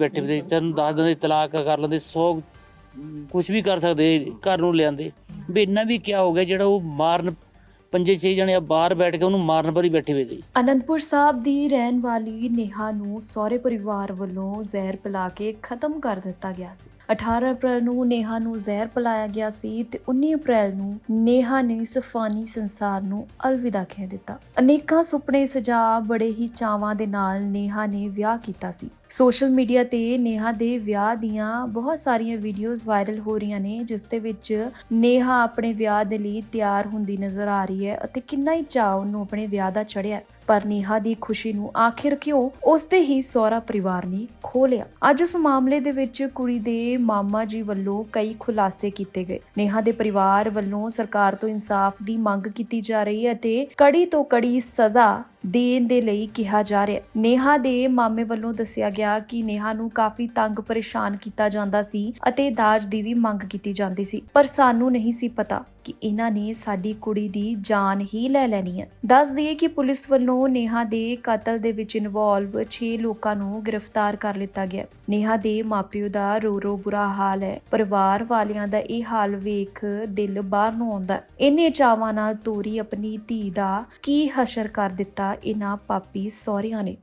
ਬੈਠੇ ਵੀ ਤੈਨੂੰ ਦੱਸ ਦਿੰਦੇ, ਤਲਾਕ ਕਰ ਲੈਂਦੇ 100 ਕੁਝ ਵੀ ਕਰ ਸਕਦੇ, ਘਰ ਨੂੰ ਲਿਆਂਦੇ। ਵੀ ਇੰਨਾ ਵੀ ਕਿਆ ਹੋ ਗਿਆ ਜਿਹੜਾ ਉਹ ਮਾਰਨ, ਪੰਜੇ ਛੇ ਜਣੇ ਬਾਹਰ ਬੈਠ ਕੇ ਉਹਨੂੰ ਮਾਰਨ ਪਰ ਹੀ ਬੈਠੇ ਹੋਏ ਸੀ ਅਨੰਦਪੁਰ ਸਾਹਿਬ ਦੀ ਰਹਿਣ ਵਾਲੀ ਨੇਹਾ ਨੂੰ ਸਹੁਰੇ ਪਰਿਵਾਰ ਵੱਲੋਂ ਜ਼ਹਿਰ ਪਿਲਾ ਕੇ ਖਤਮ ਕਰ ਦਿੱਤਾ ਗਿਆ ਸੀ। 18 ਅਪ੍ਰੈਲ ਨੂੰ ਨੇਹਾ ਨੂੰ ਜ਼ਹਿਰ ਪਿਲਾਇਆ ਗਿਆ ਸੀ ਤੇ 19 ਅਪ੍ਰੈਲ ਨੂੰ ਨੇਹਾ ਨੇ ਸਫਾਨੀ ਸੰਸਾਰ ਨੂੰ ਅਲਵਿਦਾ ਕਹਿ ਦਿੱਤਾ। ਅਨੇਕਾਂ ਸੁਪਨੇ ਸਜਾ ਬੜੇ ਹੀ ਚਾਵਾਂ ਦੇ ਨਾਲ ਨੇਹਾ ਨੇ ਵਿਆਹ ਕੀਤਾ ਸੀ। ਸੋਸ਼ਲ ਮੀਡੀਆ ਤੇ ਨੇਹਾ ਦੇ ਵਿਆਹ ਦੀਆਂ ਬਹੁਤ ਸਾਰੀਆਂ ਵੀਡੀਓਜ਼ ਵਾਇਰਲ ਹੋ ਰਹੀਆਂ ਨੇ, ਜਿਸ ਦੇ ਵਿੱਚ ਨੇਹਾ ਆਪਣੇ ਵਿਆਹ ਦੇ ਲਈ ਤਿਆਰ ਹੁੰਦੀ ਨਜ਼ਰ ਆ ਰਹੀ ਹੈ ਅਤੇ ਕਿੰਨਾ ਹੀ ਚਾਅ ਉਹਨੂੰ ਆਪਣੇ ਵਿਆਹ ਦਾ ਚੜਿਆ ਪਰ ਨੇਹਾ ਦੀ ਖੁਸ਼ੀ ਨੂੰ ਆਖਿਰ ਕਿਉਂ ਉਸਦੇ ਹੀ ਸਹੁਰਾ ਪਰਿਵਾਰ ਨੇ ਖੋ ਲਿਆ। ਅੱਜ ਉਸ ਮਾਮਲੇ ਦੇ ਵਿੱਚ ਕੁੜੀ ਦੇ ਮਾਮਾ ਜੀ ਵੱਲੋਂ ਕਈ ਖੁਲਾਸੇ ਕੀਤੇ ਗਏ। ਨੇਹਾ ਦੇ ਪਰਿਵਾਰ ਵੱਲੋਂ ਸਰਕਾਰ ਤੋਂ ਇਨਸਾਫ ਦੀ ਮੰਗ ਕੀਤੀ ਜਾ ਰਹੀ ਹੈ ਅਤੇ ਕੜੀ ਤੋਂ ਕੜੀ ਸਜ਼ਾ ਦੇਣ ਦੇ ਲਈ ਕਿਹਾ ਜਾ ਰਿਹਾ ਨੇਹਾ ਦੇ ਮਾਮੇ ਵੱਲੋਂ ਦੱਸਿਆ ਗਿਆ ਕਿ ਨੇਹਾ ਨੂੰ ਕਾਫੀ ਤੰਗ ਪਰੇਸ਼ਾਨ ਕੀਤਾ ਜਾਂਦਾ ਸੀ ਅਤੇ ਦਾਜ ਦੀ ਵੀ ਮੰਗ ਕੀਤੀ ਜਾਂਦੀ ਸੀ, ਪਰ ਸਾਨੂੰ ਨਹੀਂ ਸੀ ਪਤਾ। ਕਿ ਇਹਨਾਂ ਨੇ ਸਾਡੀ ਕੁੜੀ ਦੀ ਜਾਨ ਹੀ ਲੈ ਲੈਣੀ ਹੈ। ਦੱਸ ਦਈਏ ਕਿ ਪੁਲਿਸ ਵੱਲੋਂ ਨੇਹਾ ਦੇ ਕਤਲ ਦੇ ਵਿੱਚ ਇਨਵੋਲਵ 6 ਲੋਕਾਂ ਨੂੰ ਗ੍ਰਿਫਤਾਰ ਕਰ ਲਿੱਤਾ ਗਿਆ ਨੇਹਾ ਦੇ ਮਾਪਿਓ ਦਾ ਰੋ ਰੋ ਬੁਰਾ ਹਾਲ ਹੈ। ਪਰਿਵਾਰ ਵਾਲਿਆਂ ਦਾ ਇਹ ਹਾਲ ਵੇਖ ਦਿਲ ਬਾਹਰ ਨੂੰ ਆਉਂਦਾ ਇਹਨੇ ਚਾਵਾਂ ਨਾਲ ਤੋਰੀ ਆਪਣੀ ਧੀ ਦਾ ਕੀ ਹਸ਼ਰ ਕਰ ਦਿੱਤਾ ਇਹਨਾਂ ਪਾਪੀ ਸਹੁਰਿਆਂ ਨੇ।